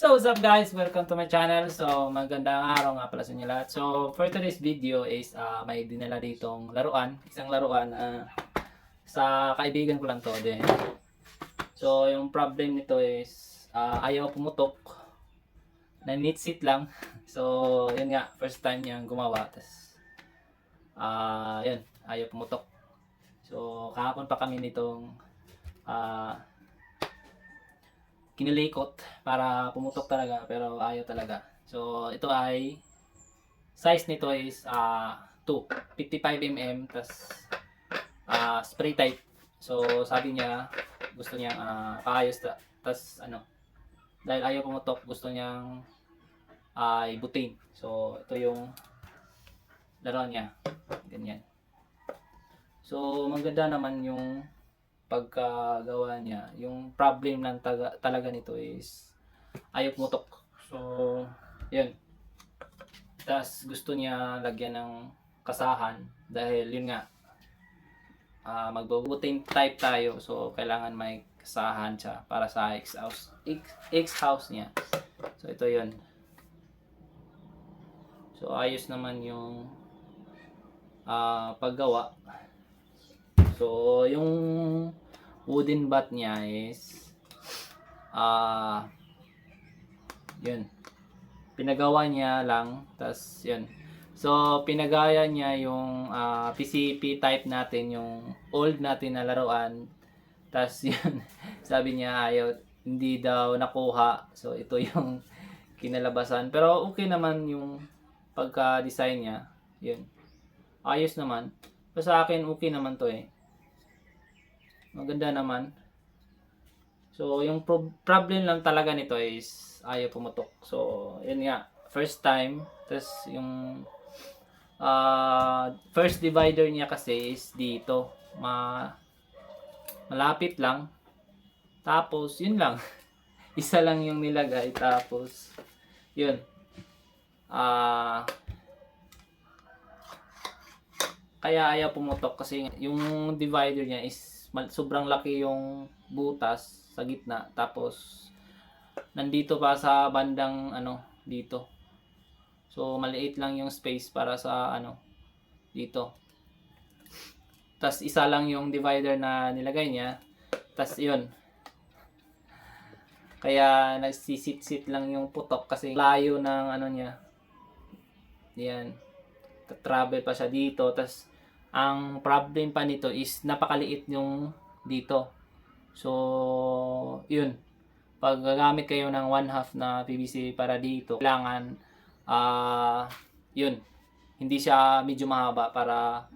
So, what's up guys? Welcome to my channel. So, magandang araw nga pala sa inyo lahat. So, for today's video is uh, may dinala ditong laruan. Isang laruan uh, sa kaibigan ko lang to din. So, yung problem nito is uh, ayaw pumutok. Na sit lang. So, yun nga. First time niyang gumawa. Tapos, uh, yun. Ayaw pumutok. So, kahapon pa kami nitong uh, kinilikot para pumutok talaga pero ayaw talaga. So ito ay size nito is uh, 2, 55 mm tas uh, spray type. So sabi niya gusto niya uh, paayos ta tas ano dahil ayaw pumutok gusto niyang uh, ibutin. So ito yung laro niya. Ganyan. So maganda naman yung pagkagawa niya, yung problem lang taga, talaga nito is ayaw pumutok. So, yun. Tapos gusto niya lagyan ng kasahan dahil yun nga, uh, magbubuting type tayo so kailangan may kasahan siya para sa X house, X, X house niya. So, ito yun. So, ayos naman yung uh, paggawa. So, yung wooden bat niya is ah uh, yun. Pinagawa niya lang, tas yun. So, pinagaya niya yung uh, PCP type natin, yung old natin na laruan. Tas yun, sabi niya ayaw, hindi daw nakuha. So, ito yung kinalabasan. Pero okay naman yung pagka-design niya. Yun. Ayos naman. Pero sa akin, okay naman to eh. Maganda naman. So, yung pro- problem lang talaga nito is ayaw pumutok. So, yun nga. First time. Tapos, yung uh, first divider niya kasi is dito. Ma malapit lang. Tapos, yun lang. Isa lang yung nilagay. Tapos, yun. Ah... Uh, kaya ayaw pumutok kasi yung divider niya is sobrang laki yung butas sa gitna. Tapos nandito pa sa bandang ano dito. So maliit lang yung space para sa ano dito. Tas isa lang yung divider na nilagay niya. Tas yun. Kaya nagsisit-sit lang yung putok kasi layo ng ano niya. Yan. Travel pa siya dito. Tas ang problem pa nito is napakaliit yung dito. So, yun. Pag gagamit kayo ng one half na PVC para dito, kailangan uh, yun. Hindi siya medyo mahaba para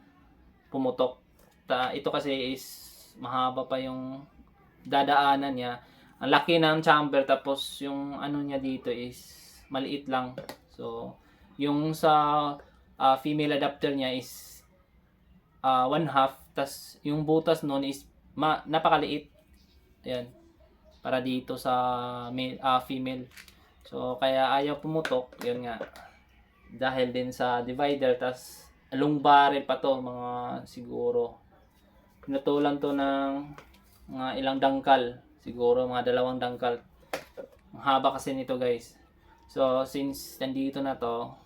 pumutok. Ta, ito kasi is mahaba pa yung dadaanan niya. Ang laki ng chamber tapos yung ano niya dito is maliit lang. So, yung sa uh, female adapter niya is uh, one half, tas yung butas nun is ma, napakaliit. Ayan. Para dito sa male, uh, female. So, kaya ayaw pumutok. Yun nga. Dahil din sa divider, tas long barrel pa to, mga siguro. Pinutulan to ng mga ilang dangkal. Siguro mga dalawang dangkal. Ang haba kasi nito guys. So, since nandito na to,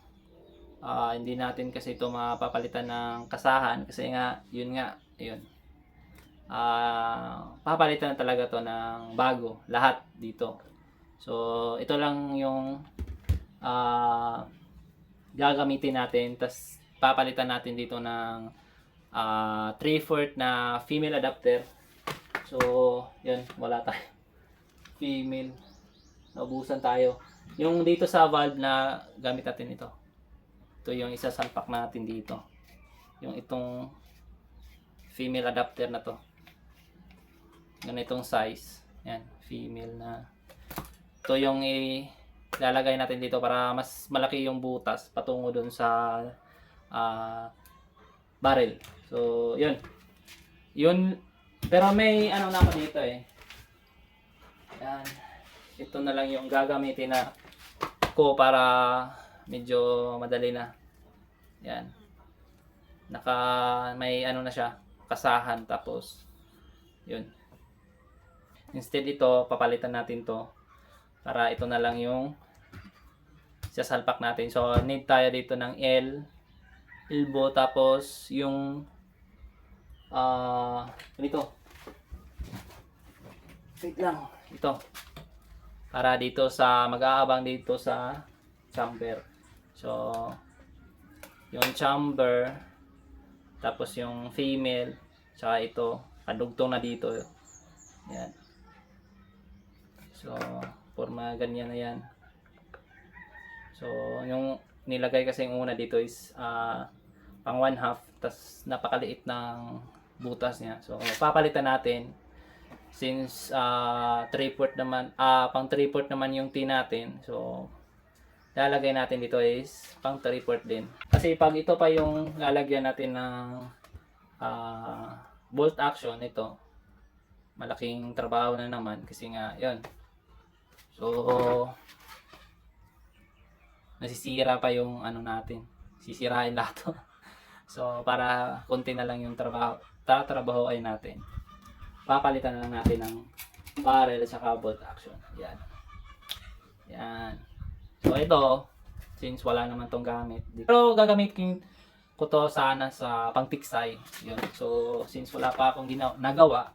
uh, hindi natin kasi ito mapapalitan ng kasahan kasi nga yun nga yun. Uh, papalitan talaga to ng bago lahat dito. So ito lang yung uh, gagamitin natin tas papalitan natin dito ng uh, 3/4 na female adapter. So yun wala tayo. Female naubusan tayo. Yung dito sa valve na gamit natin ito ito yung isasalpak natin dito. Yung itong female adapter na to. Ganitong size. Yan, female na. Ito yung ilalagay natin dito para mas malaki yung butas patungo dun sa uh, barrel. So, yun. Yun. Pero may ano na ako dito eh. Yan. Ito na lang yung gagamitin na ko para medyo madali na. Yan. Naka may ano na siya, kasahan tapos yun. Instead ito, papalitan natin to. Para ito na lang yung sasalpak natin. So, need tayo dito ng L, elbow, tapos yung ah ganito. Wait lang. Ito. Para dito sa, mag-aabang dito sa chamber. So, yung chamber, tapos yung female, tsaka ito, kadugtong na dito. Yan. So, forma ganyan na yan. So, yung nilagay kasi yung una dito is ah, pang one half, tas napakaliit ng butas niya. So, papalitan natin since ah 3 port naman, ah pang 3 port naman yung T natin. So, lalagay natin dito is pang 3 port din. Kasi pag ito pa yung lalagyan natin ng ah, bolt action, ito, malaking trabaho na naman kasi nga, yon So, nasisira pa yung ano natin. Sisirain lahat. So, para konti na lang yung trabaho, tatrabaho ay natin. Papalitan na lang natin ng barrel at bolt action. Yan. Yan. So, ito, since wala naman tong gamit. Pero gagamitin ko to sana sa pangtiksay. Yun. So, since wala pa akong ginawa, nagawa,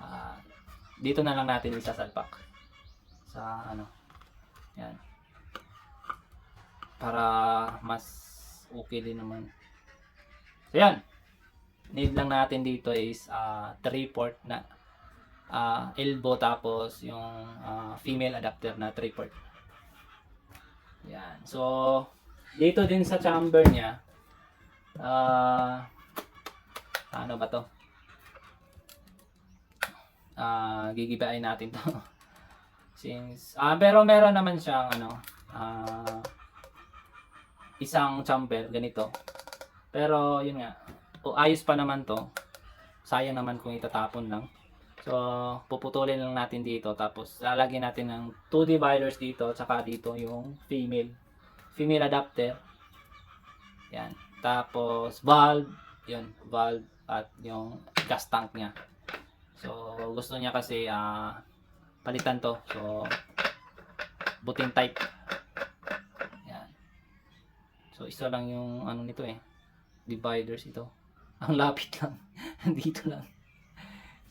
ah, dito na lang natin isasalpak. Sa ano. Yan. Para mas okay din naman. So, yan. Need lang natin dito is 3 port na ah, elbow tapos yung ah, female adapter na 3 port. Yan. So, dito din sa chamber niya, ah, ano ba to? Ah, gigibain natin to. Since, ah, pero meron naman siyang, ano, ah, isang chamber, ganito. Pero, yun nga, o, ayos pa naman to. Sayang naman kung itatapon lang. So, puputulin lang natin dito. Tapos, lalagyan natin ng two dividers dito. Tsaka dito yung female. Female adapter. Yan. Tapos, valve. Yun, valve. At yung gas tank niya. So, gusto niya kasi ah palitan to. So, buting type. Yan. So, isa lang yung ano nito eh. Dividers ito. Ang lapit lang. Dito lang.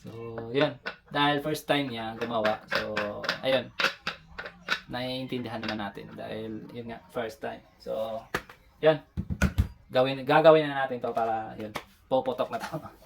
So, yun. Dahil first time niya gumawa. So, ayun. Naiintindihan naman natin. Dahil, yun nga, first time. So, yun. Gawin, gagawin na natin to para, yun, puputok na to.